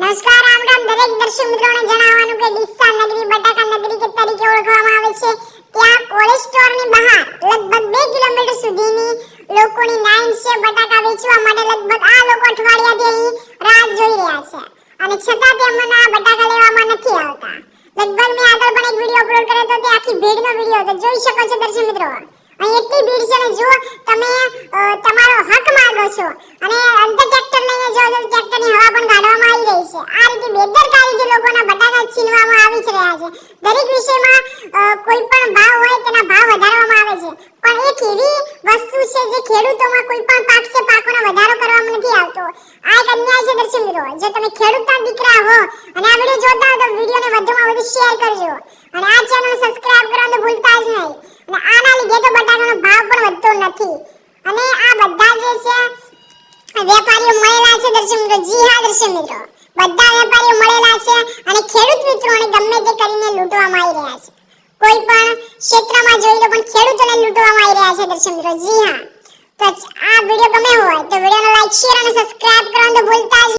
નમસ્કાર રામ રામ દરેક દર્શક મિત્રોને જણાવવાનું કે ડીસા નગરી, બટાકા નગરી કે તરીકે ઓળખવામાં આવે છે. ત્યાં કોલ્ડ સ્ટોરની બહાર, લગભગ બે કિલોમીટર સુધીની લોકોની લાઈન છે બટાકા વેચવા માટે. લગભગ આ લોકો અઠવાડિયાથી અહીં રાહ જોઈ રહ્યા છે. અને છતાં તેમને બટાકા લેવામાં નથી આવતા. લગભગ મેં આગળ પણ એક વીડિયો અપલોડ કર્યો હતો, તે આખી ભીડનો વીડિયો હતો. જોઈ શકો છો દર્શક મિત્રો. અહીં એટલી ભીડ છે ને જો તમે તમારો હક માંગો છો. અને અંતે ટ્રેક્ટર લઈને જો તો ટ્રેક્ટરની હવા પણ કાઢવામાં આવી રહી છે આ રીતે બેદરકારીથી લોકોના બટાકા આવી જ રહ્યા છે. દરેક વિષયમાં કોઈ પણ ભાવ હોય તેના ભાવ વધારવામાં આવે છે. પણ એક એવી વસ્તુ છે જે ખેડૂતોમાં કોઈ પણ પાક છે પાકોનો વધારો કરવામાં નથી આવતો. આ એક અન્યાય છે દર્શક મિત્રો. જો તમે ખેડૂતના દીકરા હો અને આ વીડિયો જોતા હો તો વિડીયોને વધુમાં વધુ શેર કરજો. અને આ ચેનલ સબસ્ક્રાઇબ કરવાનું ભૂલતા જ નહીં. અને આના લીધે તો બટાકાનો ભાવ પણ વધતો નથી. અને આ બધા જે છે, વેપારીઓ મળેલા છે દર્શક મિત્રો. જી હા, દર્શક મિત્રો. બધા વેપારીઓ મળેલા છે ખેડૂત મિત્રોને ગમે તે કરીને લૂંટવામાં આવી રહ્યા છે. કોઈ પણ ક્ષેત્રમાં જોઈ લો, પણ ખેડૂતોને લૂંટવામાં આવી રહ્યા છે દર્શક મિત્રો. જી હા. તો આ વીડિયો ગમે હોય તો વિડીયોને લાઈક શેર અને સબસ્ક્રાઇબ કરવાનું તો ભૂલતા જ